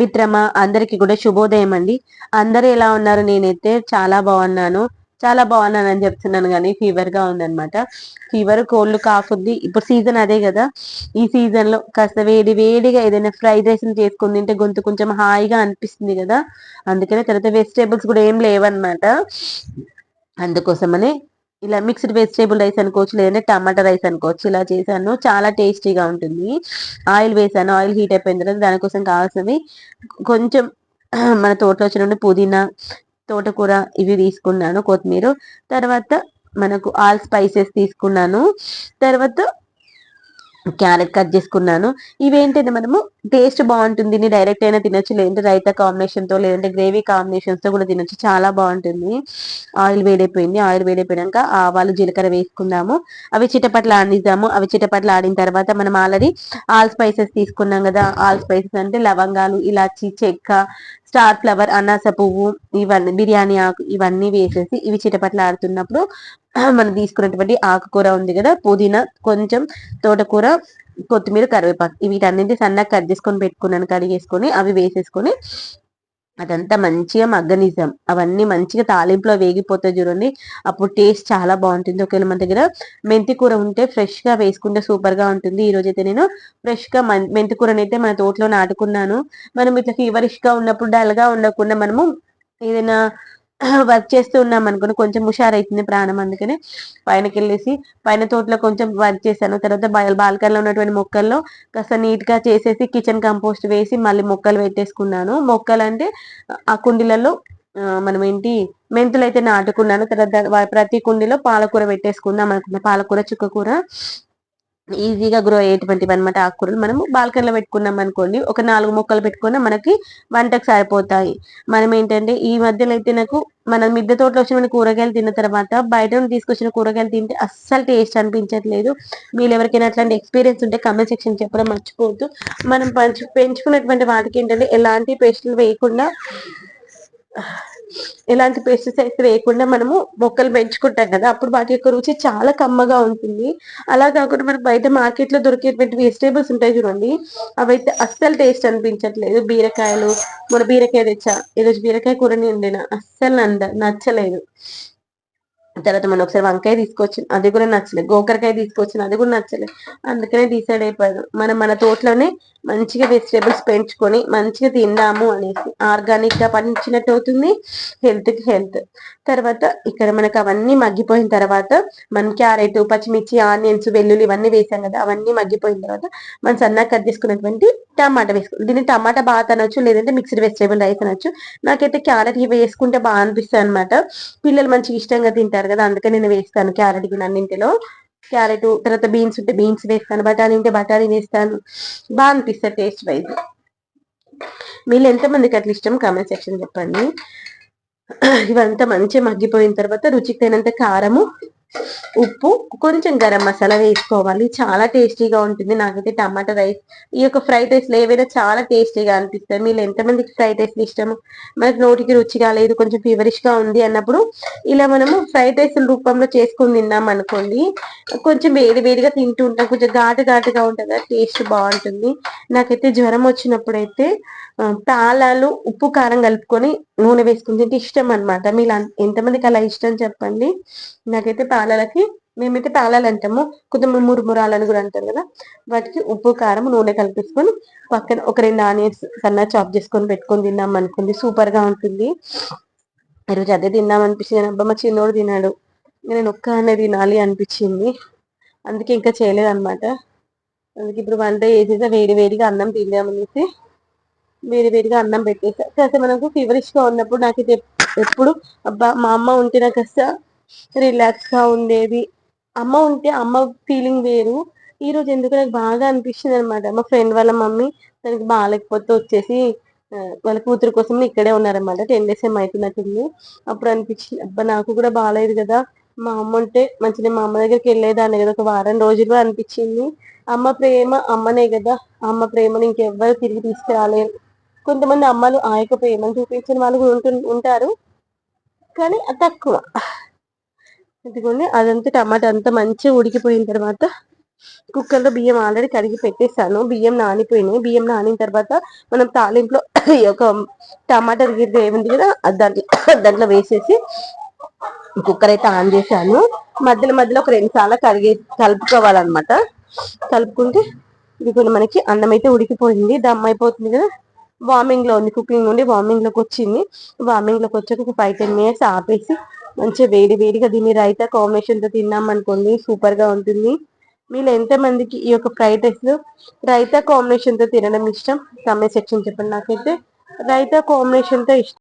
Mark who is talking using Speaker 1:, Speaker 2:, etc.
Speaker 1: మిత్రమా అందరికి కూడా శుభోదయం అండి. అందరు ఎలా ఉన్నారు? నేనైతే చాలా బాగున్నాను. చాలా బాగున్నాను అని చెప్తున్నాను కానీ ఫీవర్గా ఉందన్నమాట. ఫీవర్ కోల్డ్ కాఫుద్ది ఇప్పుడు సీజన్ అదే కదా. ఈ సీజన్లో కాస్త వేడి వేడిగా ఏదైనా ఫ్రైడ్ రైస్ చేసుకుని తింటే గొంతు కొంచెం హాయిగా అనిపిస్తుంది కదా. అందుకనే తర్వాత వెజిటేబుల్స్ కూడా ఏం లేవన్నమాట. అందుకోసమనే ఇలా మిక్స్డ్ వెజిటేబుల్ రైస్ అనుకోవచ్చు లేదంటే టమాటా రైస్ అనుకోవచ్చు ఇలా చేశాను. చాలా టేస్టీగా ఉంటుంది. ఆయిల్ వేసాను ఆయిల్ హీట్ అయిపోయిన తర్వాత దానికోసం కావాల్సినవి కొంచెం మన తోటలో వచ్చిన పుదీనా తోటకూర ఇవి తీసుకున్నాను కొత్తిమీర. తర్వాత మనకు ఆల్ స్పైసెస్ తీసుకున్నాను. తర్వాత క్యారెట్ కట్ చేసుకున్నాను. ఇవేంటంటే మనము టేస్ట్ బాగుంటుంది డైరెక్ట్ అయినా తినొచ్చు. లేదంటే రైతా కాంబినేషన్తో లేదంటే గ్రేవీ కాంబినేషన్స్తో కూడా తినొచ్చు. చాలా బాగుంటుంది. ఆయిల్ వేడైపోయింది. ఆయిల్ వేడైపోయాక ఆవాలు జీలకర్ర వేసుకుందాము. అవి చిటపట్లు ఆడిద్దాము. అవి చిటపట్లు ఆడిన తర్వాత మనం ఆల్రెడీ ఆల్ స్పైసెస్ తీసుకున్నాం కదా. ఆల్ స్పైసెస్ అంటే లవంగాలు ఇలాచి చెక్క స్టార్ ఫ్లవర్ అనాస పువ్వు ఇవన్నీ బిర్యానీ ఆకు ఇవన్నీ వేసేసి ఇవి చిటపట్లు ఆడుతున్నప్పుడు మనం తీసుకున్నటువంటి ఆకుకూర ఉంది కదా పుదీనా కొంచెం తోటకూర కొత్తిమీర కరివేపాకు. వీటన్నింటి సన్నగా కట్ చేసుకొని పెట్టుకున్నాను కడిగేసుకొని అవి వేసేసుకొని అదంతా మంచిగా మగ్గనిజాం అవన్నీ మంచిగా తాలింపులో వేగిపోతాయి చూడండి. అప్పుడు టేస్ట్ చాలా బాగుంటుంది. ఒకవేళ మన దగ్గర మెంతి కూర ఉంటే ఫ్రెష్గా వేసుకుంటే సూపర్గా ఉంటుంది. ఈ రోజైతే నేను ఫ్రెష్గా మెంతి అయితే మన తోటలో నాటుకున్నాను. మనం ఇట్లా ఫీవరిష్గా ఉన్నప్పుడు డల్గా ఉండకుండా మనము ఏదైనా వర్క్ చేస్తూ ఉన్నాం అనుకుని కొంచెం హుషారైతుంది ప్రాణం అందుకనే పైనకి వెళ్ళేసి పైన తోటలో కొంచెం వర్క్ చేశాను. తర్వాత బాల్కనీలో ఉన్నటువంటి మొక్కల్లో కాస్త నీట్గా చేసేసి కిచెన్ కంపోస్ట్ వేసి మళ్ళీ మొక్కలు పెట్టేసుకున్నాను. మొక్కలు అంటే ఆ కుండీలలో మనం ఏంటి మెంతులు అయితే నాటుకున్నాను. తర్వాత ప్రతి కుండీలో పాలకూర పెట్టేసుకుందాం అనుకున్నా. పాలకూర చుక్కకూర ఈజీగా గ్రో అయ్యేటువంటివి అనమాట ఆకుకూరలు. మనము బాల్కనీలో పెట్టుకున్నాం అనుకోండి ఒక నాలుగు మొక్కలు పెట్టుకున్నా మనకి వంటకు సరిపోతాయి. మనం ఏంటంటే ఈ మధ్యలో అయితే నాకు మన మిద్దె తోటలో వచ్చిన కూరగాయలు తిన్న తర్వాత బయట తీసుకొచ్చిన కూరగాయలు తింటే అస్సలు టేస్ట్ అనిపించట్లేదు. మీరు ఎవరికైనా అట్లాంటి ఎక్స్పీరియన్స్ ఉంటే కమెంట్ సెక్షన్ చెప్పడం మర్చిపోవద్దు. మనం పెంచుకున్నటువంటి వాటికి ఏంటంటే ఎలాంటి పేస్టులు వేయకుండా ఎలాంటి పెస్టిసైడ్స్ వేయకుండా మనము మొక్కలు పెంచుకుంటాం కదా అప్పుడు వాటి యొక్క రుచి చాలా కమ్మగా ఉంటుంది. అలా కాకుండా మనం బయట మార్కెట్లో దొరికేటువంటి వెజిటేబుల్స్ ఉంటాయి చూడండి అవైతే అస్సలు టేస్ట్ అనిపించట్లేదు. బీరకాయలు మన బీరకాయ తెచ్చా ఈరోజు బీరకాయ కూరని ఉండిన అస్సలు నచ్చలేదు. తర్వాత మనం ఒకసారి వంకాయ తీసుకొచ్చిన అది కూడా నచ్చలేదు. గోకరకాయ తీసుకొచ్చిన అది కూడా నచ్చలేదు. అందుకనే డిసైడ్ అయిపోయాను. మనం మన తోటలోనే మంచిగా వెజిటేబుల్స్ పెంచుకొని మంచిగా తిందాము అనేసి ఆర్గానిక్గా పండించినట్టు అవుతుంది హెల్త్కి హెల్త్ తర్వాత ఇక్కడ మనకు అవన్నీ మగ్గిపోయిన తర్వాత మనం క్యారెట్ పచ్చిమిర్చి ఆనియన్స్ వెల్లుల్లి ఇవన్నీ వేసాం కదా అవన్నీ మగ్గిపోయిన తర్వాత మనం సన్నగా కట్ చేసుకున్నటువంటి టమాటా వేసుకుని దీన్ని టమాటా బాగా తినొచ్చు లేదంటే మిక్స్డ్ వెజిటేబుల్ రైస్ అనొచ్చు. నాకైతే క్యారెట్ ఇవి వేసుకుంటే బాగా అనిపిస్తుంది అనమాట పిల్లలు మంచిగా ఇష్టంగా తింటారు కదా అందుకే నేను వేస్తాను క్యారెట్ అన్నింటిలో. క్యారెట్ తర్వాత బీన్స్ ఉంటే బీన్స్ వేస్తాను బఠానీ ఉంటే బఠానీ వేస్తాను. బాగా అనిపిస్తుంది టేస్ట్ వైజ్ మీరు ఎంతమందికి అట్లా ఇష్టం? కామెంట్ సెక్షన్ చెప్పండి. ఇవంతా మంచిగా మగ్గిపోయిన తర్వాత రుచికి తగినంత కారము ఉప్పు కొంచెం గరం మసాలా వేసుకోవాలి. చాలా టేస్టీగా ఉంటుంది. నాకైతే టమాటా రైస్ ఈ యొక్క ఫ్రైడ్ రైస్లో ఏవైనా చాలా టేస్టీగా అనిపిస్తుంది మీరు ఎంతమందికి ఫ్రైడ్ రైస్ ఇష్టము? మనకి నోటికి రుచిగా లేదు కొంచెం ఫీవరిష్గా ఉంది అన్నప్పుడు ఇలా మనము ఫ్రైడ్ రైస్ రూపంలో చేసుకుని తిన్నాం అనుకోండి కొంచెం వేడి వేడిగా తింటూ ఉంటాం. కొంచెం ఘాటు ఘాటుగా ఉంటుంది. టేస్ట్ బాగుంటుంది. నాకైతే జ్వరం వచ్చినప్పుడు అయితే పాలాలు ఉప్పు కారం కలుపుకొని నూనె వేసుకుని తింటే ఇష్టం అనమాట మీరు ఎంతమందికి అలా ఇష్టం చెప్పండి? నాకైతే పాలలకి మేమైతే తాళాలు అంటాము. కొంతమంది మురుమురాలని కూడా అంటారు కదా. వాటికి ఉప్పు కారం నూనె కలిపేసుకొని పక్కన ఒక రెండు ఆనియన్స్ సన్న చాప్ చేసుకొని పెట్టుకొని తిన్నాం అనుకుంది సూపర్గా ఉంటుంది. ఈరోజు అదే తిన్నాం అనిపించింది. అబ్బా మా చిన్నోడు తినాడు నేను ఒక్క అనే తినాలి అనిపించింది. అందుకే ఇంకా చేయలేదు అనమాట అందుకే ఇప్పుడు వంట చేసేసా వేడి వేడిగా అన్నం తిందామనేసి వేడి వేడిగా అన్నం పెట్టేసా. కాస్త మనకు ఫీవరిష్గా ఉన్నప్పుడు నాకు ఎప్పుడు అబ్బా మా అమ్మ ఉంటే నాకు కాస్త రిలాక్స్గా ఉండేది. అమ్మ ఉంటే అమ్మ ఫీలింగ్ వేరు. ఈ రోజు ఎందుకు నాకు బాగా అనిపించింది అనమాట మా ఫ్రెండ్ వాళ్ళ మమ్మీ తనకి బాగాలేకపోతే వచ్చేసి వాళ్ళ కూతురు కోసం ఇక్కడే ఉన్నారనమాట టెన్ డేస్ ఏం అవుతున్నట్టుంది. అప్పుడు అనిపించింది అబ్బా నాకు కూడా బాగాలేదు కదా. మా అమ్మ ఉంటే మంచిగా మా అమ్మ దగ్గరికి వెళ్ళేదాన్ని కదా. ఒక వారం రోజులు అనిపించింది. అమ్మ ప్రేమ అమ్మనే కదా. అమ్మ ప్రేమని ఇంకెవ్వరు తిరిగి తీసుకురాలేరు. కొంతమంది అమ్మలు ఆ యొక్క ప్రేమను చూపించిన వాళ్ళు కూడా ఉంటారు. కానీ తక్కువ. ఇదిగోండి అదంతా టమాటా అంతా మంచిగా ఉడికిపోయిన తర్వాత కుక్కర్లో బియ్యం ఆల్రెడీ కడిగి పెట్టేస్తాను బియ్యం నానిపోయినాయి. బియ్యం నానిన తర్వాత మనం తాలింపులో ఒక టమాటా గిద్ద ఏముంది కదా దాంట్లో దాంట్లో వేసేసి కుక్కర్ అయితే ఆన్ చేశాను. మధ్యలో మధ్యలో ఒక రెండు సార్లు కడిగి కలుపుకోవాలన్నమాట. కలుపుకుంటే ఇదిగోండి మనకి అన్నం అయితే ఉడికిపోయింది. దమ్ అయిపోతుంది కదా. వార్మింగ్లో ఉంది. కుకింగ్ నుండి వార్మింగ్లోకి వచ్చింది. వార్మింగ్లోకి వచ్చాక ఒక ఫైవ్ టెన్ మినిట్స్ ఆపేసి మంచిగా వేడి వేడిగా దీన్ని రైతా కాంబినేషన్తో తిన్నాం అనుకోండి సూపర్గా ఉంటుంది. మీరు ఎంత మందికి ఈ యొక్క ఫ్రైడ్ రైస్ రైతా కాంబినేషన్తో తినడం ఇష్టం? కామెంట్ సెక్షన్ చెప్పండి నాకైతే. రైతా కాంబినేషన్తో ఇష్టం.